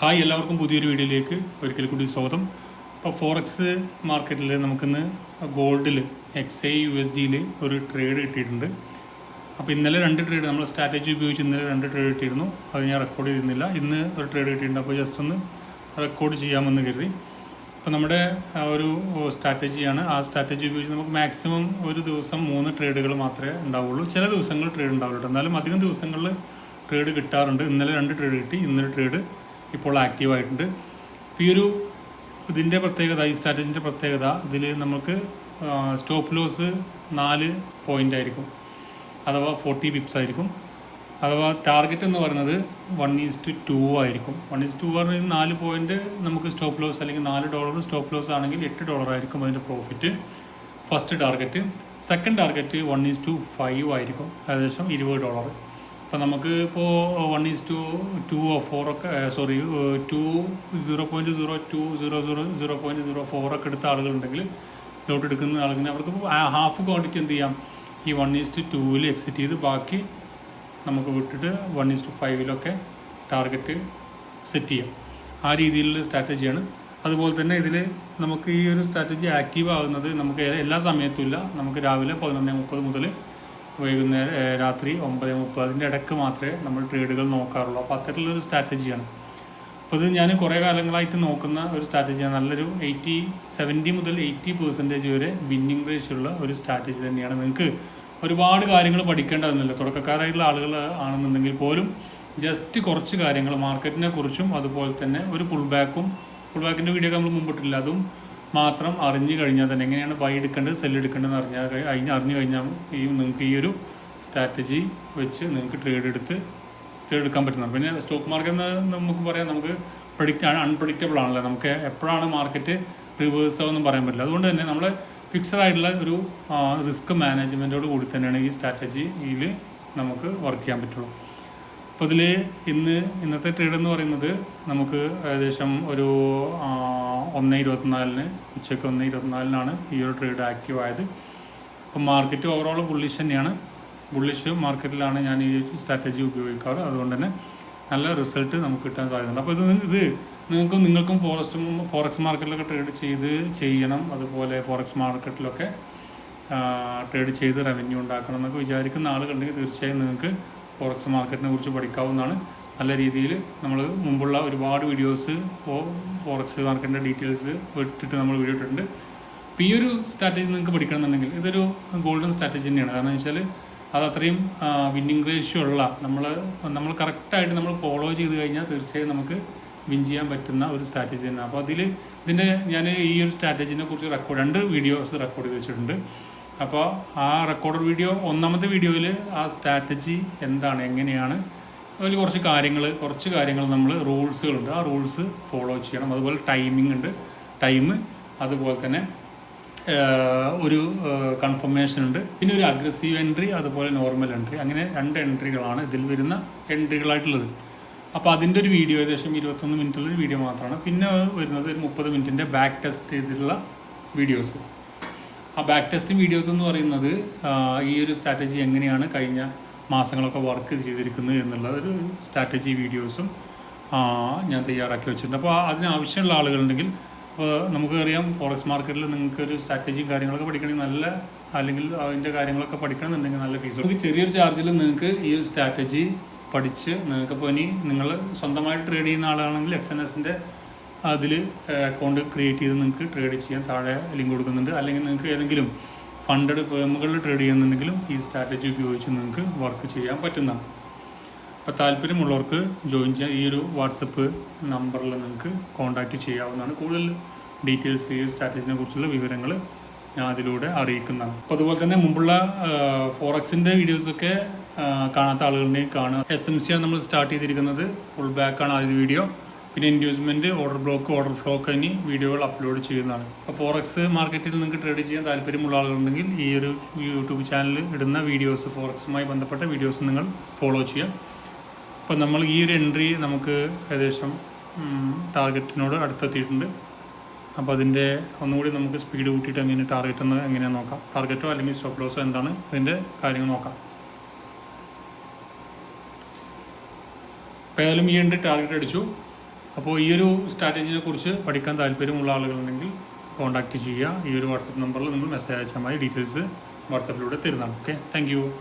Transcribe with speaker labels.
Speaker 1: Hi എല്ലാവർക്കും പുതിയൊരു വീഡിയോയിലേക്ക് ഒരിക്കൽ കൂടി സ്വാഗതം. അപ്പോൾ ഫോറക്സ് മാർക്കറ്റിൽ നമുക്കിന്ന് ഗോൾഡിൽ എക്സ് ഐ യു എസ് ഡിയിൽ ഒരു ട്രേഡ് കിട്ടിയിട്ടുണ്ട്. അപ്പോൾ ഇന്നലെ രണ്ട് ട്രേഡ് നമ്മൾ സ്ട്രാറ്റജി ഉപയോഗിച്ച് ഇന്നലെ രണ്ട് ട്രേഡ് കിട്ടിയിരുന്നു. അത് ഞാൻ റെക്കോർഡ് ചെയ്തിരുന്നില്ല. ഇന്ന് ഒരു ട്രേഡ് കിട്ടിയിട്ടുണ്ട്. അപ്പോൾ ജസ്റ്റ് ഒന്ന് റെക്കോർഡ് ചെയ്യാമെന്ന് കരുതി. അപ്പോൾ നമ്മുടെ ഒരു സ്ട്രാറ്റജിയാണ് ആ സ്ട്രാറ്റജി ഉപയോഗിച്ച് നമുക്ക് മാക്സിമം ഒരു ദിവസം മൂന്ന് ട്രേഡുകൾ മാത്രമേ ഉണ്ടാവുള്ളൂ. ചില ദിവസങ്ങൾ ട്രേഡ് ഉണ്ടാവുള്ളൂ. എന്നാലും അധികം ദിവസങ്ങളിൽ ട്രേഡ് കിട്ടാറുണ്ട്. ഇന്നലെ രണ്ട് ട്രേഡ് കിട്ടി. ഇന്നലെ ട്രേഡ് ഇപ്പോൾ ആക്റ്റീവ് ആയിട്ടുണ്ട് അപ്പോൾ ഈ ഒരു ഇതിന്റെ പ്രത്യേകത ഈ സ്ട്രാറ്റജിന്റെ പ്രത്യേകത ഇതിൽ നമുക്ക് സ്റ്റോപ്പ് ലോസ് നാല് പോയിന്റ് ആയിരിക്കും. അഥവാ ഫോർട്ടി പിപ്സ് ആയിരിക്കും. അഥവാ ടാർഗറ്റ് എന്ന് പറയുന്നത് വൺ ഈസ്റ്റ് ടു ആയിരിക്കും. വൺ ഈസ്റ്റ് ടു പറഞ്ഞാൽ നാല് പോയിന്റ് നമുക്ക് സ്റ്റോപ്പ് ലോസ് അല്ലെങ്കിൽ നാല് ഡോളർ സ്റ്റോപ്പ് ലോസ് ആണെങ്കിൽ എട്ട് ഡോളർ ആയിരിക്കും അതിന്റെ profit first target second target one is to five ആയിരിക്കും. ഏകദേശം ഇരുപത് ഡോളർ അപ്പോൾ നമുക്ക് ഇപ്പോൾ one is to two four ഒക്കെ sorry two zero point zero two zero zero zero point zero four ഒക്കെ എടുത്ത ആളുകളുണ്ടെങ്കിൽ ലോട്ട് എടുക്കുന്ന ആളുകൾ അവർക്ക് ഹാഫ് ക്വാണ്ടിറ്റി എന്ത് ചെയ്യാം? ഈ വൺ ഈസ്റ്റ് ടൂവിൽ എക്സിറ്റ് ചെയ്ത് ബാക്കി നമുക്ക് വിട്ടിട്ട് വൺ ഈസ്റ്റ് ഫൈവിലൊക്കെ ടാർഗറ്റ് സെറ്റ് ചെയ്യാം. ആ രീതിയിലുള്ള സ്ട്രാറ്റജിയാണ്. അതുപോലെ തന്നെ ഇതിൽ നമുക്ക് ഈ ഒരു സ്ട്രാറ്റജി ആക്റ്റീവ് ആകുന്നത് നമുക്ക് എല്ലാ സമയത്തും ഇല്ല. നമുക്ക് രാവിലെ പതിനൊന്നേ മുപ്പത് മുതൽ വൈകുന്നേരം രാത്രി ഒമ്പത് മുപ്പത്. അതിന്റെ ഇടയ്ക്ക് മാത്രമേ നമ്മൾ ട്രേഡുകൾ നോക്കാറുള്ളൂ. അപ്പോൾ അത്തരത്തിലുള്ളൊരു സ്ട്രാറ്റജിയാണ്. അപ്പോൾ ഇത് ഞാൻ കുറേ കാലങ്ങളായിട്ട് നോക്കുന്ന ഒരു സ്ട്രാറ്റജിയാണ്. നല്ലൊരു എയ്റ്റി സെവന്റി മുതൽ എയ്റ്റി പെർസെന്റേജ് വരെ വിന്നിങ് റേഷ്യ ഉള്ള ഒരു സ്ട്രാറ്റജി തന്നെയാണ്. നിങ്ങൾക്ക് ഒരുപാട് കാര്യങ്ങൾ പഠിക്കേണ്ടതെന്നില്ല തുടക്കക്കാരായിട്ടുള്ള ആളുകൾ ആണെന്നുണ്ടെങ്കിൽ പോലും ജസ്റ്റ് കുറച്ച് കാര്യങ്ങൾ മാർക്കറ്റിനെ കുറിച്ചും അതുപോലെ തന്നെ ഒരു പുൾ ബാക്കും പുൾ ബാക്കിന്റെ വീഡിയോ നമ്മൾ മുമ്പിട്ടില്ല അതും മാത്രം അറിഞ്ഞു കഴിഞ്ഞാൽ തന്നെ. എങ്ങനെയാണ് ബൈ എടുക്കേണ്ടത് സെല്ല് എടുക്കേണ്ടതെന്ന് അറിഞ്ഞാൽ കഴിഞ്ഞ അറിഞ്ഞു കഴിഞ്ഞാൽ ഈ നിങ്ങൾക്ക് ഈ ഒരു സ്ട്രാറ്റജി വെച്ച് നിങ്ങൾക്ക് ട്രേഡ് എടുത്ത് ട്രേഡ് എടുക്കാൻ പറ്റുന്നത് പിന്നെ സ്റ്റോക്ക് മാർക്കറ്റ് എന്ന് നമുക്ക് പറയാം നമുക്ക് പ്രഡിക്റ്റ് ആണ് അൺപ്രഡിക്റ്റബിൾ ആണല്ലോ. നമുക്ക് എപ്പോഴാണ് മാർക്കറ്റ് റിവേഴ്സ് ആവുമെന്നും പറയാൻ പറ്റില്ല. അതുകൊണ്ട് തന്നെ നമ്മൾ ഫിക്സഡ് ആയിട്ടുള്ള ഒരു റിസ്ക് മാനേജ്മെന്റോട് കൂടി തന്നെയാണ് ഈ സ്ട്രാറ്റജിയിൽ നമുക്ക് വർക്ക് ചെയ്യാൻ പറ്റുള്ളൂ. അപ്പോൾ ഇതിൽ ഇന്ന് ഇന്നത്തെ ട്രേഡ് എന്ന് പറയുന്നത് നമുക്ക് ഏകദേശം ഒരു ഒന്ന് ഇരുപത്തിനാലിന് ഉച്ചയ്ക്ക് ഒന്ന് ഇരുപത്തിനാലിനാണ് ഈ ഒരു ട്രേഡ് ആക്റ്റീവ് ആയത്. അപ്പോൾ മാർക്കറ്റ് ഓവറോൾ ബുള്ളിഷ് തന്നെയാണ്. ബുള്ളിഷ് മാർക്കറ്റിലാണ് ഞാൻ ഈ സ്ട്രാറ്റജി ഉപയോഗിക്കാറ്. അതുകൊണ്ട് തന്നെ നല്ല റിസൾട്ട് നമുക്ക് കിട്ടാൻ സാധ്യതയുണ്ട്. അപ്പോൾ ഇത് ഇത് നിങ്ങൾക്കും നിങ്ങൾക്കും ഫോറസ്റ്റും ഫോറക്സ് മാർക്കറ്റിലൊക്കെ ട്രേഡ് ചെയ്ത് ചെയ്യണം. അതുപോലെ ഫോറക്സ് മാർക്കറ്റിലൊക്കെ ട്രേഡ് ചെയ്ത് റവന്യൂ ഉണ്ടാക്കണം എന്നൊക്കെ വിചാരിക്കുന്ന ആളുകളുണ്ടെങ്കിൽ തീർച്ചയായും നിങ്ങൾക്ക് ഫോറക്സ് മാർക്കറ്റിനെ കുറിച്ച് പഠിക്കാവുന്നതാണ്. നല്ല രീതിയിൽ നമ്മൾ മുമ്പുള്ള ഒരുപാട് വീഡിയോസ് ഫോറക്സ് മാർക്കറ്റിന്റെ ഡീറ്റെയിൽസ് ഇട്ടിട്ട് നമ്മൾ വീഡിയോ ഇട്ടിട്ടുണ്ട്. അപ്പോൾ ഈ ഒരു സ്ട്രാറ്റജി നിങ്ങൾക്ക് പഠിക്കണമെന്നുണ്ടെങ്കിൽ ഇതൊരു ഗോൾഡൻ സ്ട്രാറ്റജി തന്നെയാണ്. കാരണം വെച്ചാൽ അത് അത്രയും വിന്നിങ് റേഷ്യോ ഉള്ള നമ്മൾ നമ്മൾ കറക്റ്റായിട്ട് നമ്മൾ ഫോളോ ചെയ്ത് കഴിഞ്ഞാൽ തീർച്ചയായും നമുക്ക് വിൻ ചെയ്യാൻ പറ്റുന്ന ഒരു സ്ട്രാറ്റജി തന്നെ അപ്പോൾ അതിൽ ഇതിന്റെ ഞാൻ ഈ ഒരു സ്ട്രാറ്റജിനെ കുറിച്ച് റെക്കോർഡ് രണ്ട് വീഡിയോസ് റെക്കോർഡ് ചെയ്ത് വെച്ചിട്ടുണ്ട്. അപ്പോൾ ആ റെക്കോർഡ് വീഡിയോ ഒന്നാമത്തെ വീഡിയോയിൽ ആ സ്ട്രാറ്റജി എന്താണ് എങ്ങനെയാണ് അതിൽ കുറച്ച് കാര്യങ്ങൾ കുറച്ച് കാര്യങ്ങൾ നമ്മൾ റൂൾസുകളുണ്ട് ആ റൂൾസ് ഫോളോ ചെയ്യണം. അതുപോലെ ടൈമിംഗ് ഉണ്ട്. ടൈം അതുപോലെ തന്നെ ഒരു കൺഫർമേഷൻ ഉണ്ട്. പിന്നെ ഒരു അഗ്രസീവ് എൻട്രി അതുപോലെ നോർമൽ എൻട്രി അങ്ങനെ രണ്ട് എൻട്രികളാണ് ഇതിൽ വരുന്ന എൻട്രികളായിട്ടുള്ളത് അപ്പോൾ അതിന്റെ ഒരു വീഡിയോ ഏകദേശം ഇരുപത്തൊന്ന് മിനിറ്റുള്ള ഒരു വീഡിയോ മാത്രമാണ്. പിന്നെ വരുന്നത് ഒരു മുപ്പത് മിനിറ്റിന്റെ ബാക്ക് ടെസ്റ്റ് ചെയ്തിട്ടുള്ള വീഡിയോസ് ആ ബാക്ക് ടെസ്റ്റിംഗ് വീഡിയോസ് എന്ന് പറയുന്നത് ഈ ഒരു സ്ട്രാറ്റജി എങ്ങനെയാണ് കഴിഞ്ഞ മാസങ്ങളൊക്കെ വർക്ക് ചെയ്തിരിക്കുന്നത് എന്നുള്ള ഒരു സ്ട്രാറ്റജി വീഡിയോസും ഞാൻ തയ്യാറാക്കി വെച്ചിട്ടുണ്ട്. അപ്പോൾ അതിന് ആവശ്യമുള്ള ആളുകളുണ്ടെങ്കിൽ അപ്പോൾ നമുക്കറിയാം ഫോറക്സ് മാർക്കറ്റിൽ നിങ്ങൾക്ക് ഒരു സ്ട്രാറ്റജിയും കാര്യങ്ങളൊക്കെ പഠിക്കണമെങ്കിൽ നല്ല അല്ലെങ്കിൽ അതിന്റെ കാര്യങ്ങളൊക്കെ പഠിക്കണമെന്നുണ്ടെങ്കിൽ നല്ല ഫീസ് നമുക്ക് ചെറിയൊരു ചാർജിൽ നിങ്ങൾക്ക് ഈ ഒരു സ്ട്രാറ്റജി പഠിച്ച് നിങ്ങൾക്കിപ്പോൾ ഇനി നിങ്ങൾ സ്വന്തമായിട്ട് ട്രേഡ് ചെയ്യുന്ന ആളാണെങ്കിൽ എക്സ് എൻ എസിന്റെ അതിൽ അക്കൗണ്ട് ക്രിയേറ്റ് ചെയ്ത് നിങ്ങൾക്ക് ട്രേഡ് ചെയ്യാൻ താഴെ ലിങ്ക് കൊടുക്കുന്നുണ്ട്. അല്ലെങ്കിൽ നിങ്ങൾക്ക് ഏതെങ്കിലും ഫണ്ടഡ് ഫേമുകളിൽ ട്രേഡ് ചെയ്യുന്നുണ്ടെങ്കിലും ഈ സ്ട്രാറ്റജി ഉപയോഗിച്ച് നിങ്ങൾക്ക് വർക്ക് ചെയ്യാൻ പറ്റുന്നതാണ് അപ്പോൾ താല്പര്യമുള്ളവർക്ക് ജോയിൻ ചെയ്യാൻ ഈ ഒരു വാട്സപ്പ് നമ്പറിൽ നിങ്ങൾക്ക് കോൺടാക്റ്റ് ചെയ്യാവുന്നതാണ്. കൂടുതൽ ഡീറ്റെയിൽസ് ഈ സ്ട്രാറ്റജിനെ കുറിച്ചുള്ള വിവരങ്ങൾ ഞാൻ അതിലൂടെ അറിയിക്കുന്നതാണ്. അപ്പോൾ അതുപോലെ തന്നെ മുമ്പുള്ള ഫോറക്സിന്റെ വീഡിയോസൊക്കെ കാണാത്ത ആളുകളുടെയും കാണുക. എസ് എം ആണ് നമ്മൾ സ്റ്റാർട്ട് ചെയ്തിരിക്കുന്നത്. ഫുൾ ബാക്കാണ് ആദ്യ വീഡിയോ പിന്നെ inducement order block order block എന്നീ വീഡിയോകൾ അപ്ലോഡ് ചെയ്യുന്നതാണ്. അപ്പോൾ ഫോറക്സ് മാർക്കറ്റിൽ നിങ്ങൾക്ക് ട്രേഡ് ചെയ്യാൻ താല്പര്യമുള്ള ആളുകളുണ്ടെങ്കിൽ ഈ ഒരു യൂട്യൂബ് ചാനൽ ഇടുന്ന വീഡിയോസ് ഫോറക്സുമായി ബന്ധപ്പെട്ട വീഡിയോസ് നിങ്ങൾ ഫോളോ ചെയ്യാം അപ്പോൾ നമ്മൾ ഈ ഒരു എൻട്രി നമുക്ക് ഏകദേശം ടാർഗറ്റിനോട് അടുത്തെത്തിയിട്ടുണ്ട്. അപ്പോൾ അതിന്റെ ഒന്നുകൂടി നമുക്ക് സ്പീഡ് കൂട്ടിയിട്ട് എങ്ങനെ ടാർഗറ്റ് എന്ന് എങ്ങനെയാണ് നോക്കാം. ടാർഗറ്റോ അല്ലെങ്കിൽ സ്റ്റോപ്പ് ലോസോ എന്താണ് അതിന്റെ കാര്യങ്ങൾ നോക്കാം. അപ്പോൾ ഏതായാലും ഈ എൻട്രി ടാർഗറ്റ് അടിച്ചു. അപ്പോൾ ഈ ഒരു സ്ട്രാറ്റജിനെ കുറിച്ച് പഠിക്കാൻ താല്പര്യമുള്ള ആളുകളുണ്ടെങ്കിൽ കോൺടാക്റ്റ് ചെയ്യുക. ഈ ഒരു വാട്സപ്പ് നമ്പറിൽ നിങ്ങൾ മെസ്സേജ് അയച്ചാൽ മതി. ഡീറ്റെയിൽസ് വാട്സപ്പിലൂടെ തരുന്നതാണ്. Okay thank